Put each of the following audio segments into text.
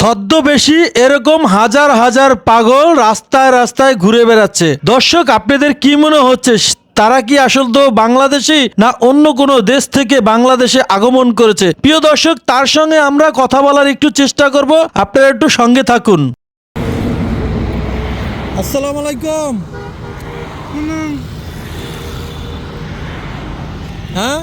সদ্য বেশি এরকম হাজার হাজার পাগল রাস্তায় রাস্তায় ঘুরে বেড়াচ্ছে। দর্শক আপনাদের কি মনে হচ্ছে? তারা কি আসল তো বাংলাদেশি না অন্য কোনো দেশ থেকে বাংলাদেশে আগমন করেছে? প্রিয় দর্শক তার সঙ্গে আমরা কথা বলার একটু চেষ্টা করব। আপনারা একটু সঙ্গে থাকুন। আসসালামু আলাইকুম। হ্যাঁ?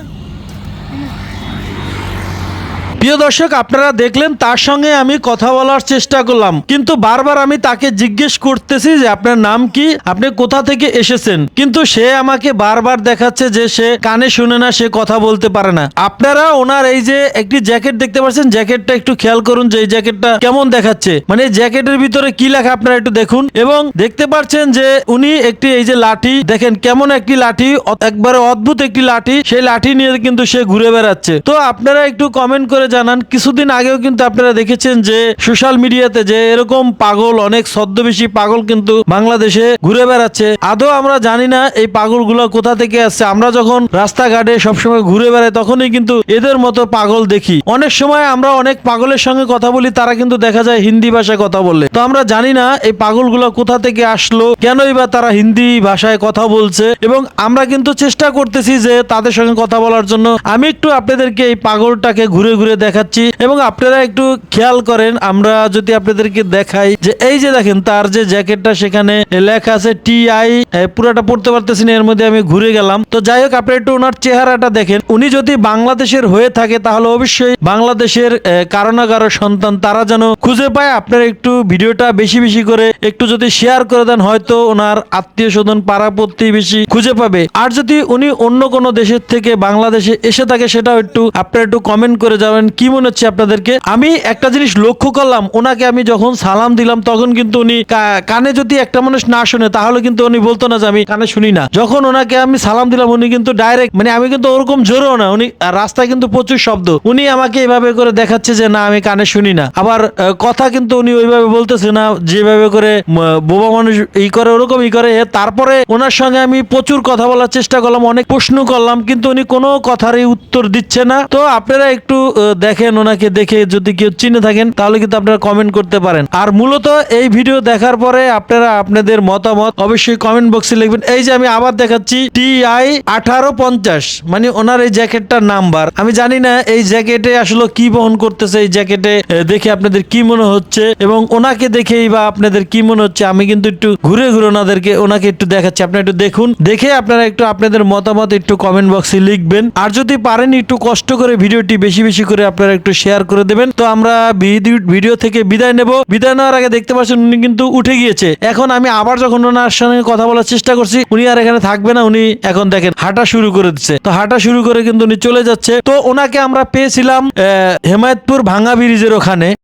প্রিয় দর্শক, আপনারা দেখলেন, তার সঙ্গে আমি কথা বলার চেষ্টা করলাম। কিন্তু বারবার আমি তাকে জিজ্ঞেস করতেছি যে আপনার নাম কি? আপনি কোথা থেকে এসেছেন? কিন্তু সে আমাকে বারবার দেখাচ্ছে যে সে কানে শুনে না, সে কথা বলতে পারে না। আপনারা ওনার এই যে একটি জ্যাকেট দেখতে পাচ্ছেন, জ্যাকেটটা একটু খেয়াল করুন যে এই জ্যাকেটটা কেমন দেখাচ্ছে। মানে জ্যাকেটের ভিতরে কি লেখা আপনারা একটু দেখুন। এবং দেখতে পাচ্ছেন যে উনি একটি এই যে লাঠি, দেখেন কেমন একটি লাঠি একবারে অদ্ভুত একটি লাঠি। সেই লাঠি নিয়ে কিন্তু সে ঘুরে বেড়াচ্ছে। তো আপনারা একটু কমেন্ট করে জানান, কিছুদিন আগেও কিন্তু আপনারা দেখেছেন যে সোশ্যাল মিডিয়াতে যে এরকম পাগল, অনেক ছদ্মবেশী পাগল কিন্তু বাংলাদেশে ঘুরে বেড়াচ্ছে। আদৌ আমরা জানি না এই পাগলগুলো কোথা থেকে আসছে। আমরা যখন রাস্তাঘাটে সবসময় ঘুরে বেড়াই, তখনই কিন্তু এদের মতো পাগল দেখি। অনেক সময় আমরা অনেক পাগলের সঙ্গে কথা বলি, তারা কিন্তু দেখা যায় হিন্দি ভাষায় কথা বললে তো আমরা জানি না এই পাগলগুলো কোথা থেকে আসলো, কেনই বা তারা হিন্দি ভাষায় কথা বলছে। এবং আমরা কিন্তু চেষ্টা করতেছি যে তাদের সঙ্গে কথা বলার জন্য। আমি একটু আপনাদেরকে এই পাগলটাকে ঘুরে ঘুরে দেখাচ্ছি এবং আপনারা একটু খেয়াল করেন আমরা যদি আপনাদেরকে দেখাই যে এই যে দেখেন তার যে জ্যাকেটটা সেখানে লেখা আছে টি আই পুরাটা পড়তে পারতেছি না এর মধ্যে আমি ঘুরে গেলাম। তো যাই হোক আপনি একটু ওনার চেহারাটা দেখেন। উনি যদি বাংলাদেশের হয়ে থাকে তাহলে অবশ্যই বাংলাদেশের আহ, কারও না কারও সন্তান তারা যেন খুঁজে পায়। আপনারা একটু ভিডিওটা বেশি বেশি করে একটু যদি শেয়ার করে দেন হয়তো ওনার আত্মীয় স্বজন পাড়া প্রতিবেশী খুঁজে পাবে। আর যদি উনি অন্য কোনো দেশের থেকে বাংলাদেশে এসে থাকে সেটাও একটু আপনারা একটু কমেন্ট করে যাবেন। কি মনে হচ্ছে আপনাদেরকে? আমি একটা জিনিস লক্ষ্য করলাম, ওনাকে আমি যখন সালাম দিলাম, তখন কিন্তু উনি কানে যদি একটা মানুষ না শুনে, তাহলে কিন্তু উনি বলতো না যে আমি কানে শুনি না। যখন ওনাকে আমি সালাম দিলাম, উনি কিন্তু ডাইরেক্ট মানে আমি কিন্তু ওরকম জোরেও না, উনি রাস্তায় কিন্তু প্রচুর শব্দ। উনি আমাকে এভাবে করে দেখাচ্ছে যে, না, আমি কানে শুনি না। আবার কথা কিন্তু উনি ওইভাবে বলতেছে না, যেভাবে করে বোবা মানুষ ই করে, ওরকম ই করে। তারপরে ওনার সঙ্গে আমি প্রচুর কথা বলার চেষ্টা করলাম, অনেক প্রশ্ন করলাম, কিন্তু উনি কোনো কথারই উত্তর দিচ্ছে না। তো আপনারা একটু দেখেন, ওনাকে দেখে যদি কেউ চিনে থাকেন, তাহলে কিন্তু আপনারা কমেন্ট করতে পারেন। আর মূলত এই ভিডিও দেখার পরে আপনারা আপনাদের মতামত অবশ্যই কমেন্ট বক্সে লিখবেন। এই যে আমি আবার দেখাচ্ছি টি আই আঠারো পঞ্চাশ মানে ওনার এই জ্যাকেটটার নাম্বার। আমি জানি না এই জ্যাকেটে আসলে কি বহন করতেছে এই জ্যাকেটে দেখে আপনাদের কি মনে হচ্ছে এবং ওনাকে দেখেই বা আপনাদের কি মনে হচ্ছে, আমি কিন্তু একটু ঘুরে ঘুরে ওনাদেরকে, ওনাকে একটু দেখাচ্ছি। আপনারা একটু দেখুন, দেখে আপনারা একটু আপনাদের মতামত একটু কমেন্ট বক্সে লিখবেন। আর যদি পারেন, একটু কষ্ট করে ভিডিওটি বেশি বেশি করে আপনারা একটু শেয়ার করে দেবেন। তো আমরা ভিডিও- থেকে বিদায় নেব। বিদায় নেওয়ার আগে দেখতে পাচ্ছেন উনি কিন্তু উঠে গিয়েছে। এখন আমি আবার যখন ওনার সঙ্গে কথা বলার চেষ্টা করছি, উনি আর এখানে থাকবে না। উনি এখন দেখেন, হাঁটা শুরু করে দিচ্ছে। তো হাঁটা শুরু করে কিন্তু উনি চলে যাচ্ছে। তো ওনাকে আমরা পেয়েছিলাম হেমায়তপুর ভাঙ্গা ব্রিজের ওখানে।